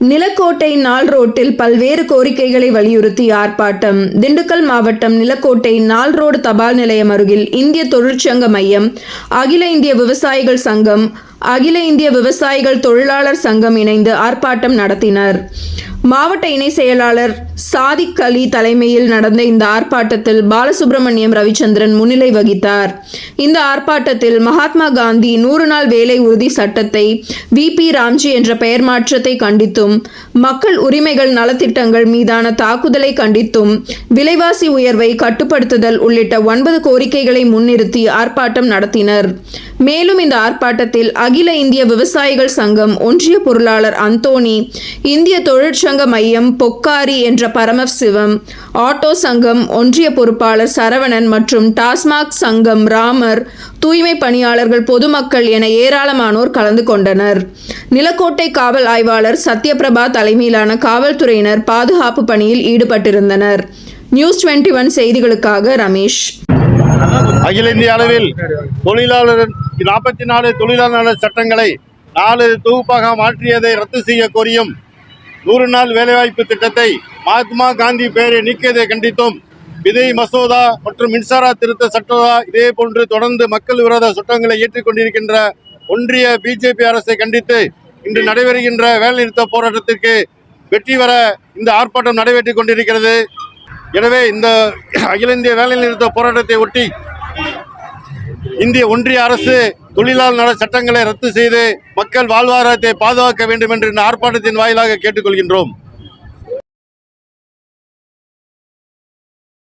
நிலக்கோட்டை நாள் ரோட்டில் பல்வேறு கோரிக்கைகளை வலியுறுத்தி ஆர்ப்பாட்டம். திண்டுக்கல் மாவட்டம் நிலக்கோட்டை நாள் ரோடு தபால் நிலையம் அருகில் இந்திய தொழிற்சங்க மையம் அகில இந்திய விவசாயிகள் சங்கம் அகில இந்திய விவசாயிகள் தொழிலாளர் சங்கம் இணைந்து ஆர்ப்பாட்டம் நடத்தினர். மாவட்ட இணை செயலாளர் சாதிக் அலி தலைமையில் நடந்த இந்த ஆர்ப்பாட்டத்தில் பாலசுப்ரமணியம் ரவிச்சந்திரன் முன்னிலை வகித்தார். இந்த ஆர்ப்பாட்டத்தில் மகாத்மா காந்தி நூறு நாள் வேலை உறுதி சட்டத்தை வி பி ராம்ஜி என்ற பெயர் மாற்றத்தை கண்டித்தும் மக்கள் உரிமைகள் நலத்திட்டங்கள் மீதான தாக்குதலை கண்டித்தும் விலைவாசி உயர்வை கட்டுப்படுத்துதல் உள்ளிட்ட ஒன்பது கோரிக்கைகளை முன்னிறுத்தி ஆர்ப்பாட்டம் நடத்தினர். மேலும் இந்த ஆர்ப்பாட்டத்தில் அகில இந்திய விவசாயிகள் சங்கம் ஒன்றிய பொருளாளர் அந்தோணி இந்திய தொழிற்சங்க மையம் பொக்காரி என்ற பரம சிவம் ஆட்டோ சங்கம் ஒன்றிய பொறுப்பாளர் சரவணன் மற்றும் டாஸ்மாக் சங்கம் ராமர் தூய்மை பணியாளர்கள் பொதுமக்கள் என ஏராளமானோர் கலந்து கொண்டனர். நிலக்கோட்டை காவல் ஆய்வாளர் சத்யபிரபா தலைமையிலான காவல்துறையினர் பாதுகாப்பு பணியில் ஈடுபட்டிருந்தனர். நியூஸ் டுவெண்ட்டி ஒன் செய்திகளுக்காக ரமேஷ். அகில இந்திய அளவில் தொழிலாளர் நாற்பத்தி நாலு தொழிலாளர் சட்டங்களை நாலு தொகுப்பாக மாற்றியதை ரத்து செய்ய கோரியும் நூறு நாள் வேலைவாய்ப்பு திட்டத்தை மகாத்மா காந்தி பெயரை நீக்கியதை கண்டித்தும் விதை மசோதா மற்றும் மின்சார திருத்த சட்டோதா இதே போன்று தொடர்ந்து மக்கள் விரோத சட்டங்களை ஏற்றுக்கொண்டிருக்கின்ற ஒன்றிய பிஜேபி அரசை கண்டித்து இன்று நடைபெறுகின்ற வேலைநிறுத்த போராட்டத்திற்கு வெற்றி பெற இந்த ஆர்ப்பாட்டம் நடைபெற்றுக் கொண்டிருக்கிறது. எனவே இந்த அகில இந்திய வேலைநிறுத்த போராட்டத்தை ஒட்டி இந்திய ஒன்றிய அரசு தொழிலாளர் நல சட்டங்களை ரத்து செய்து மக்கள் வாழ்வாதாரத்தை பாதுகாக்க வேண்டும் என்று இந்த ஆர்ப்பாட்டத்தின் வாயிலாக கேட்டுக்கொள்கின்றோம்.